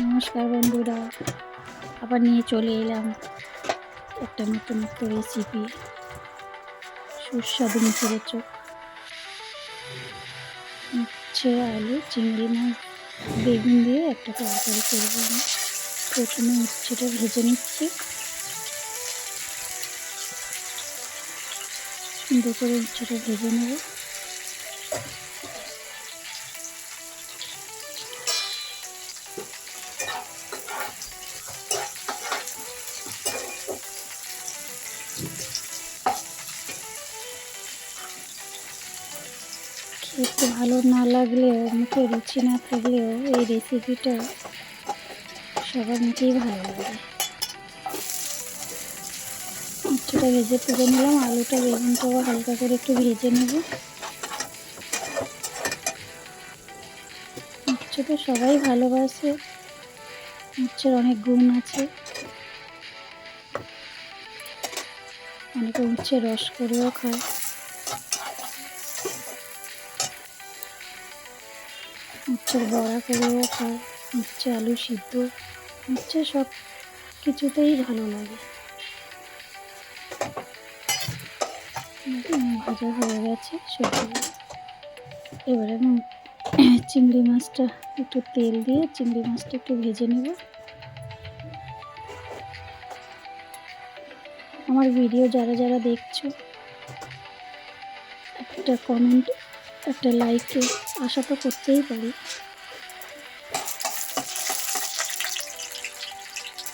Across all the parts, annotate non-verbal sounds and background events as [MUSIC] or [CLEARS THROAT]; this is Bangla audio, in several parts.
নমস্কার বন্ধুরা, আবার নিয়ে চলে এলাম একটা নতুন একটা রেসিপি সুস্বাদু মুখের চোখ। হচ্ছে আলু, চিংড়ি মাছ, বেগুন দিয়ে একটা তরকারি করব প্রথমে উচ্ছেটা ভেজে নিচ্ছি। সুন্দর করে উচ্ছেটা ভেজে নেব। খেতে ভালো না লাগলেও, মুখে রুচি না থাকলেও এই রেসিপিটা সবার মুখেই ভালো লাগে। উচ্চটা ভেজে তুলে নিলাম, আলুটা বেগুনটাও হালকা করে একটু ভেজে নেব। উচ্চটা সবাই ভালোবাসে উচ্চের অনেক গুণ আছে। অনেকে উচ্ছে রস করেও খায়। উচ্ছের বড়া করেও খায় উচ্ছে, আলু সিদ্ধ, উচ্ছে সব কিছুতেই ভালো লাগে। ভাজা হয়ে গেছে সবজিগুলো এবারে আমি [CLEARS THROAT] চিংড়ি মাছটা একটু তেল দিয়ে চিংড়ি মাছটা একটু ভেজে নেব। আমার ভিডিও যারা যারা দেখছ, একটা কমেন্ট একটা লাইকে আশা তো করতেই পারি।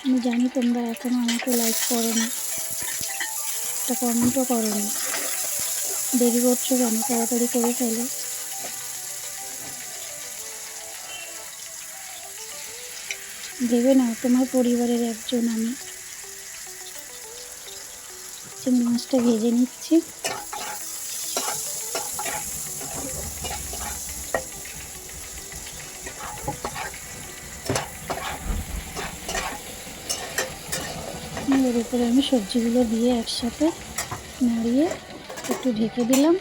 আমি জানি তোমরা এখনও আমাকে লাইক করো না একটা কমেন্টও করো না দেরি করছ কেন? তাড়াতাড়ি করে ফেলো। ভেবে না তোমার পরিবারের একজন আমি। মাছটা ভেজে নিচ্ছি। এর উপরে আমি সবজিগুলো দিয়ে একসাথে নাড়িয়ে একটু ঢেকে দিলাম।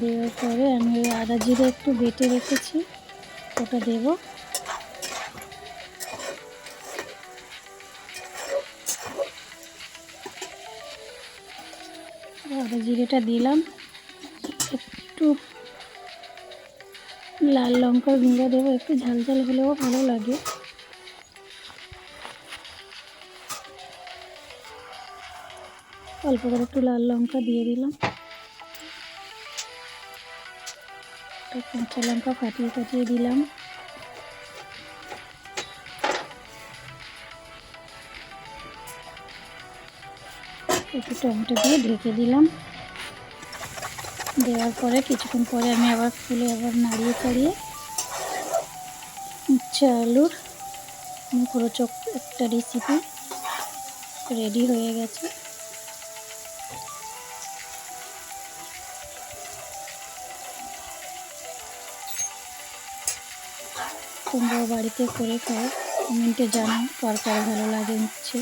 দেওয়ার পরে আমি ওই আদা জিরে একটু বেটে রেখেছি, ওটা দেব। আদা জিরেটা দিলাম। একটু লাল লঙ্কার গুঁড়ো দেবো, একটু ঝাল ঝাল হলেও ভালো লাগে। অল্প করে একটু লাল লঙ্কা দিয়ে দিলাম। কাঁচা লঙ্কা ফাটিয়ে ফাটিয়ে দিলাম। একটু টমেটো দিয়ে ঢেকে দিলাম। দেওয়ার পরে কিছুক্ষণ পরে আমি আবার খুলে আবার নাড়িয়ে চাড়িয়ে উচ্ছে আলুর মুখরোচক একটা রেসিপি রেডি হয়ে গেছে। তোমরাও বাড়িতে করে খাও কমেন্টে জানাও কার কার ভালো লাগে হচ্ছে।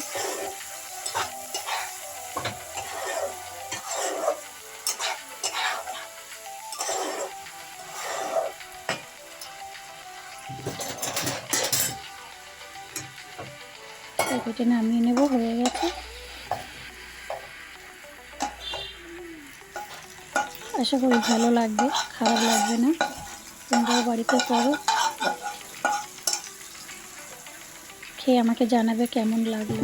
নামিয়ে নেব, হয়ে গেছে। আশা করি ভালো লাগবে, খারাপ লাগবে না। তোমরাও বাড়িতে করো। খেয়ে আমাকে জানাবে কেমন লাগল।